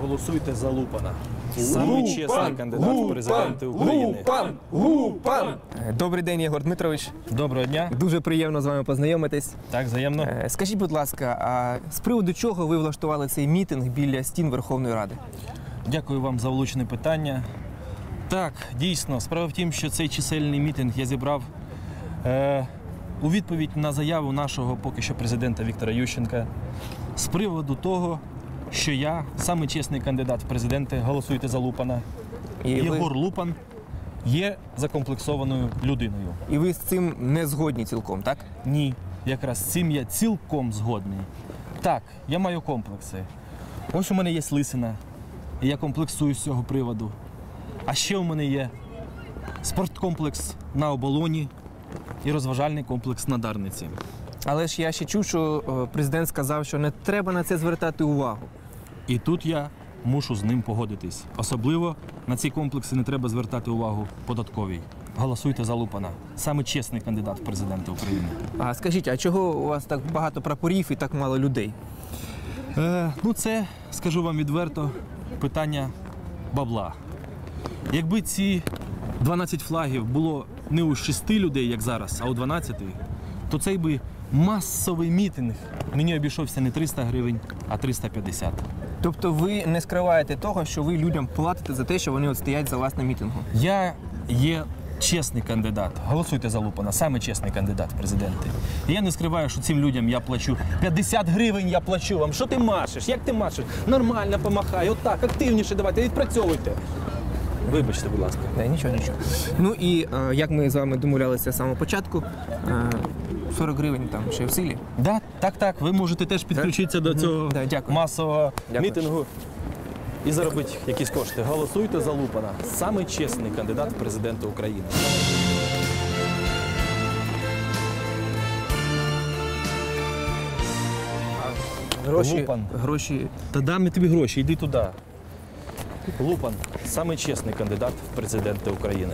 Голосуйте за Лупана. Самий чесний кандидат в президенти України. Лупан! Лупан! Добрий день, Єгор Дмитрович. Доброго дня. Дуже приємно з вами познайомитись. Так, взаємно. Е, Скажіть, будь ласка, а з приводу чого ви влаштували цей мітинг біля стін Верховної Ради? Дякую вам за влучне питання. Так, дійсно, справа в тім, що цей чисельний мітинг я зібрав е, у відповідь на заяву нашого поки що президента Віктора Ющенка з приводу того, що я самий чесний кандидат в президенти, голосуйте за Лупана. І Єгор ви, Лупан є закомплексованою людиною. і ви з цим не згодні цілком, так? Ні, якраз з цим я цілком згодний. Так, я маю комплекси. Ось у мене є лисина, і я комплексую з цього приводу. А ще у мене є спорткомплекс на оболоні і розважальний комплекс на Дарниці. Але ж я ще чув, що е, президент сказав, що не треба на це звертати увагу. І тут я мушу з ним погодитись. Особливо на ці комплекси не треба звертати увагу податковій. Голосуйте за Лупана. Саме чесний кандидат в президенти України. А скажіть, а чого у вас так багато прапорів і так мало людей? Е, ну, це, скажу вам відверто, питання бабла. Якби ці 12 флагів було не у 6 людей, як зараз, а у 12, то цей би масовий мітинг мені обійшовся не 300 гривень, а 350. Тобто ви не скриваєте того, що ви людям платите за те, що вони от стоять за вас на мітингу? Я є чесний кандидат. Голосуйте за Лупана, саме чесний кандидат в президенти. І я не скриваю, що цим людям я плачу 50 гривень я плачу вам. Що ти машеш? Як ти машеш? Нормально помахай, отак, активніше давайте, відпрацьовуйте. Вибачте, будь ласка. Не, нічого, нічого. Ну і е, як ми з вами домовлялися з самого початку, е, 40 гривень там ще в силі. Да, так, так. Ви можете теж підключитися до цього Да, дякую. масового Дякую. мітингу і заробити якісь кошти. Голосуйте за Лупана. Самий чесний кандидат в президенти України. Гроші, Лупан. гроші. Та дам я тобі гроші, йди туди. Лупан саме чесний кандидат в президенти України.